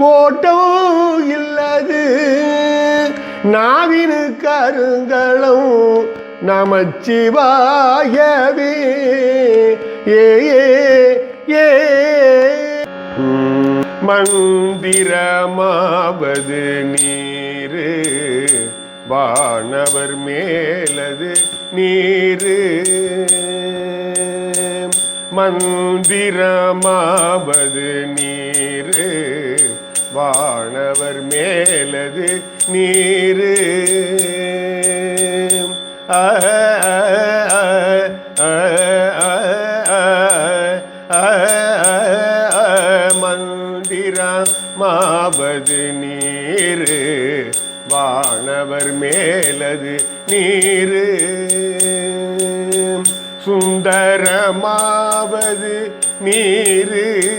கோட்டமும் இல்லது. நாவினு கருங்களும் நமச்சிவாயவே. ஏ ஏ மந்திரமாவது நீரு வானவர் மேலது நீரு. மந்திரமாவது நீர் வானவர் மேலது நீரு. ஆ, ஆ, ஆ, ஆ, நீரு. வானவர் மேலது நீரு. சுந்தரமாவது நீரு.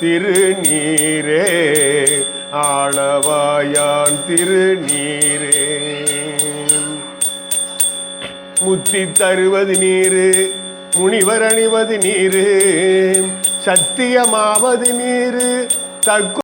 திருநீரே ஆளவாயான் திருநீரே. முத்தி தருவது நீரு முனிவர் அணிவது நீரு சத்தியமாவது நீரு தற்கு